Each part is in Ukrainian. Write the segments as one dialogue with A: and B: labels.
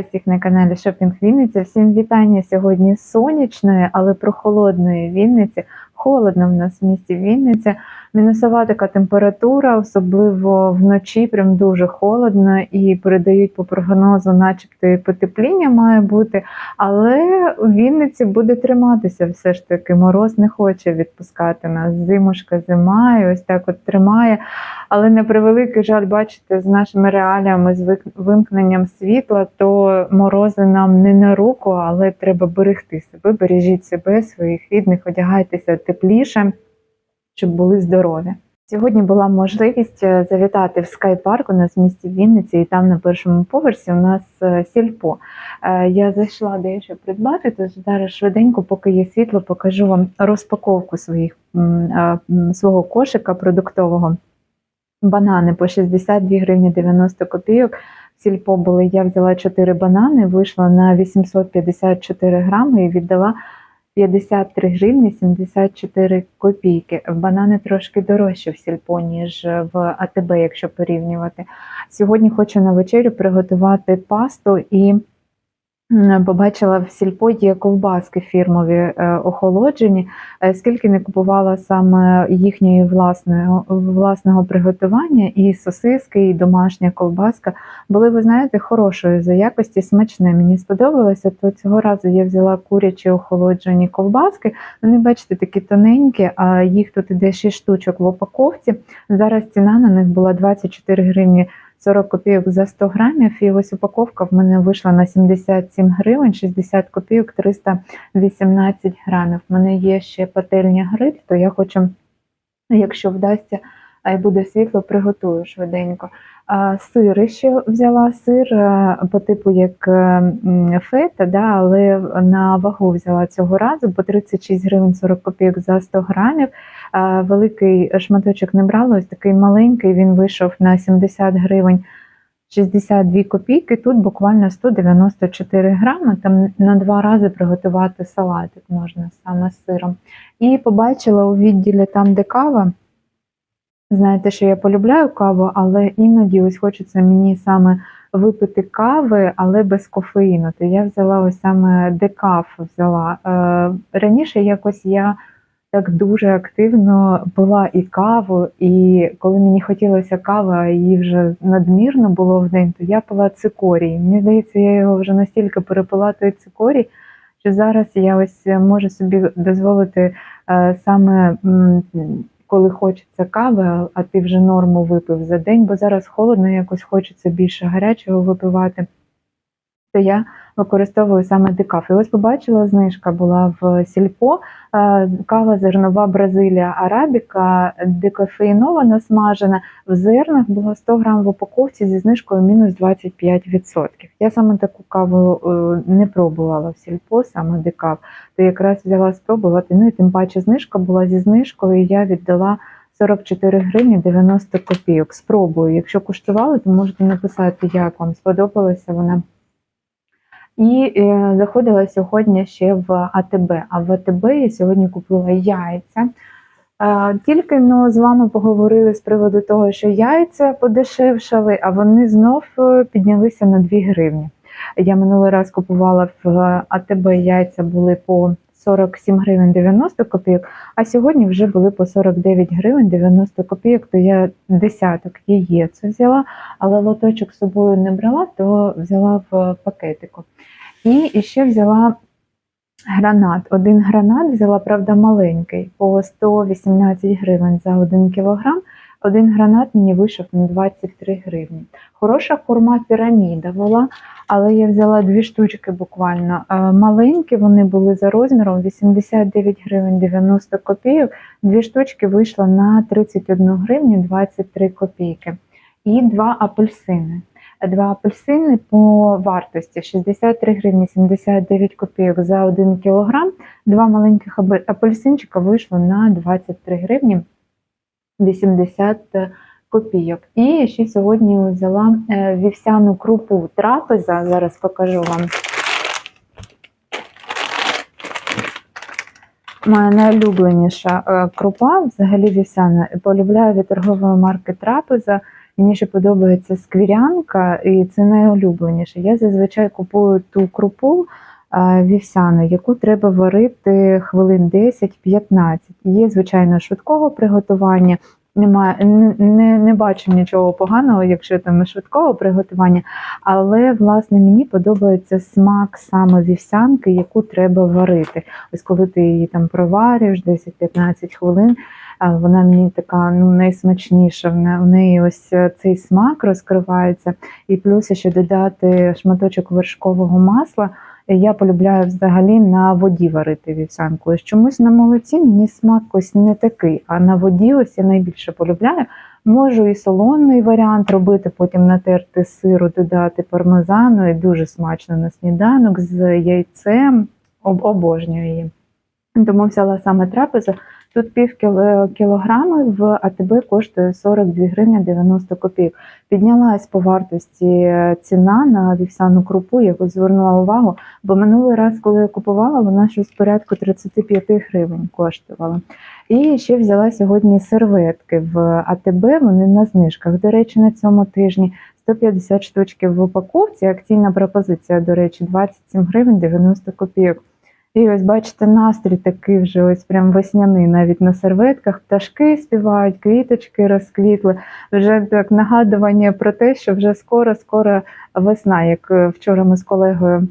A: Всіх на каналі Шопінг Вінниця. Всім вітання сьогодні сонячної, але прохолодної Вінниці. Холодно в нас в місті Вінниця. Мінусова така температура, особливо вночі, прям дуже холодно і передають по прогнозу, начебто і потепління має бути. Але у Вінниці буде триматися все ж таки. Мороз не хоче відпускати нас. Зимушка, зима, і ось так от тримає. Але на превеликий жаль, бачите, з нашими реаліями, з вимкненням світла, то морози нам не на руку, але треба берегти себе, бережіть себе, своїх рідних, одягайтеся тепліше, щоб були здорові. Сьогодні була можливість е, завітати в скайпарк у нас в місті Вінниці, і там на першому поверсі у нас е, сільпо. Е, Я зайшла дещо придбати, тож зараз швиденько, поки є світло, покажу вам розпаковку своїх свого кошика продуктового. Банани по 62 гривні 90 копійок. В Сільпо були. Я взяла 4 банани, вийшла на 854 грами і віддала 53 гривні 74 копійки. Банани трошки дорожчі в сільпо, ніж в АТБ, якщо порівнювати. Сьогодні хочу на вечерю приготувати пасту і побачила в сільпо є ковбаски фірмові е, охолоджені. Е, Скільки не купувала саме їхньої власного, власного приготування, і сосиски, і домашня ковбаска були, ви знаєте, хорошої за якості, смачне. Мені сподобалося, то цього разу я взяла курячі охолоджені ковбаски. Вони, бачите, такі тоненькі, а їх тут іде 6 штучок в упаковці. Зараз ціна на них була 24 гривні 40 копійок за 100 грамів. І ось упаковка в мене вийшла на 77 гривень, 60 копійок 318 грамів. В мене є ще пательня гриль, то я хочу, якщо вдасться, а й буде світло, приготую швиденько. Сири ще взяла сир е, по типу як е, фета, да, але на вагу взяла цього разу по 36 гривень 40 копійок за 100 грамів. Великий шматочок не брала, ось такий маленький, він вийшов на 70 гривень 62 копійки. Тут буквально 194 грами. Там на два рази приготувати салатик можна саме з сиром. І побачила у відділі там, де кава. Знаєте, що я полюбляю каву, але іноді ось хочеться мені саме випити кави, але без кофеїну. То я взяла ось саме декаф взяла. Е, раніше якось я так дуже активно пила і каву, і коли мені хотілося кави, а її вже надмірно було в день, то я пила цикорій. Мені здається, я його вже настільки перепила той цикорій, що зараз я ось можу собі дозволити е, саме. коли хочеться кави, а ти вже норму випив за день, бо зараз холодно, якось хочеться більше гарячого випивати, то я використовую саме декаф. І ось побачила, знижка була в сільпо, е, кава зернова Бразилія Арабіка, декофеїнована смажена. В зернах була 100 грам в упаковці зі знижкою мінус 25%. Я саме таку каву е, не пробувала в сільпо, саме декаф то якраз взяла спробувати. Ну і тим паче знижка була зі знижкою. Я віддала 44 гривні 90 копійок. Спробую. Якщо куштували, то можете написати, як вам сподобалася вона. І е, заходила сьогодні ще в АТБ. А в АТБ я сьогодні купила яйця. Е, Тільки ну, з вами поговорили з приводу того, що яйця подешевшали, а вони знов е, піднялися на 2 гривні. Я минулий раз купувала в АТБ яйця були по 47 гривень 90 копійок, а сьогодні вже були по 49 гривень 90 копійок, то я десяток яєць взяла, але лоточок з собою не брала, то взяла в пакетику. І ще взяла гранат. Один гранат взяла, правда, маленький, по 118 гривень за 1 кілограм. Один гранат мені вийшов на 23 гривні. Хороша форма піраміда була, але я взяла дві штучки буквально. Е, Маленькі вони були за розміром 89 гривень 90 копійок. Дві штучки вийшло на 31 гривню 23 копійки. І два апельсини. Два апельсини по вартості 63 гривні 79 копійок за 1 кілограм. Два маленьких апельсинчика вийшло на 23 гривні 80 копійок. І ще сьогодні взяла е, вівсяну крупу трапеза. Зараз покажу вам. Моя найулюбленіша е, крупа, взагалі вівсяна. Полюбляю від торгової марки Трапеза. Мені ще подобається сквірянка, і це найулюбленіше. Я зазвичай купую ту крупу вівсяну, яку треба варити хвилин 10-15. Є, звичайно, швидкого приготування. Немає, не, не, бачу нічого поганого, якщо там швидкого приготування, але власне мені подобається смак саме вівсянки, яку треба варити. Ось коли ти її там проварюєш 10-15 хвилин, вона мені така ну, найсмачніша. В неї ось е, цей смак розкривається, і плюс ще додати шматочок вершкового масла. Я полюбляю взагалі на воді варити вівсянку. Чомусь на молоці мені смак ось не такий, а на воді ось я найбільше полюбляю. Можу і солоний варіант робити, потім натерти сиру, додати пармезану, і дуже смачно на сніданок з яйцем. Об- Обожнюю її. Тому взяла саме трапезу. Тут пів кіло- кілограми в АТБ коштує 42 гривні 90 копійок. Піднялась по вартості ціна на вівсяну крупу, яку звернула увагу, бо минулий раз, коли я купувала, вона щось порядку 35 гривень коштувала. І ще взяла сьогодні серветки в АТБ, вони на знижках. До речі, на цьому тижні 150 штучків в упаковці. Акційна пропозиція, до речі, 27 гривень 90 копійок. І ось бачите, настрій такий вже ось прям весняний, навіть на серветках. Пташки співають, квіточки розквітли. Вже так нагадування про те, що вже скоро-скоро весна. Як е, вчора ми з колегою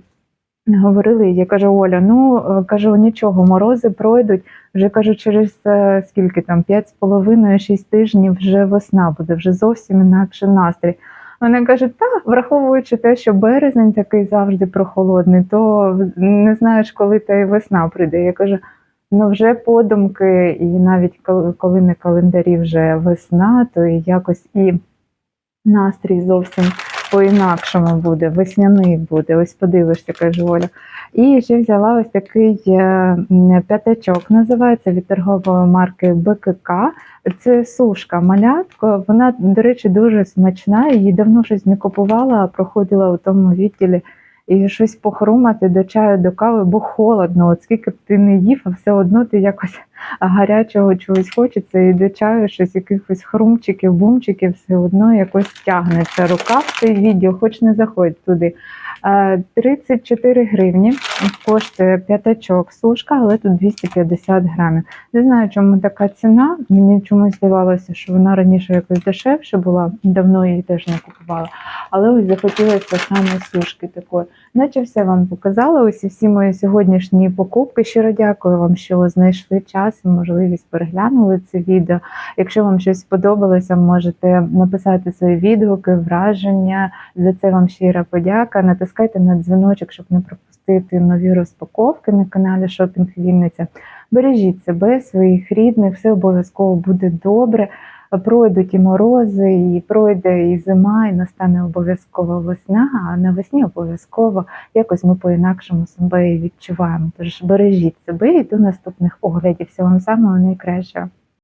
A: говорили, я кажу, Оля, ну е, кажу, нічого, морози пройдуть. Вже кажу, через е, скільки там 5,5-6 тижнів вже весна буде, вже зовсім інакше настрій. Вона каже, та враховуючи те, що березень такий завжди прохолодний, то не знаєш, коли та й весна прийде. Я кажу, ну вже подумки, і навіть коли- на календарі вже весна, то якось і настрій зовсім по-інакшому буде, весняний буде. Ось подивишся, каже Оля. І ще взяла ось такий е, п'ятачок, називається від торгової марки БКК. Це сушка малятко. Вона, до речі, дуже смачна. Її давно щось не купувала, а проходила у тому відділі і щось похрумати до чаю, до кави, бо холодно. От скільки б ти не їв, а все одно ти якось гарячого чогось хочеться, і до чаю щось якихось хрумчиків, бумчиків, все одно якось тягнеться рука в цей відділ, хоч не заходь туди. Е, 34 гривні коштує п'ятачок сушка, але тут 250 грамів. Не знаю, чому така ціна. Мені чомусь здавалося, що вона раніше якось дешевше була, давно її теж не купувала. Але ось захотілося саме сушки такої. Наче все вам показала. Ось і всі мої сьогоднішні покупки. Щиро дякую вам, що знайшли час можливість переглянули це відео. Якщо вам щось сподобалося, можете написати свої відгуки, враження. За це вам щира подяка. Натискайте на дзвіночок, щоб не пропустити нові розпаковки на каналі Шопінг Вінниця. Бережіть себе, своїх рідних, все обов'язково буде добре. Пройдуть і морози, і пройде і зима, і настане обов'язково весна, а навесні обов'язково якось ми по-інакшому себе відчуваємо. Тож бережіть себе і до наступних оглядів. Всього вам самого найкращого.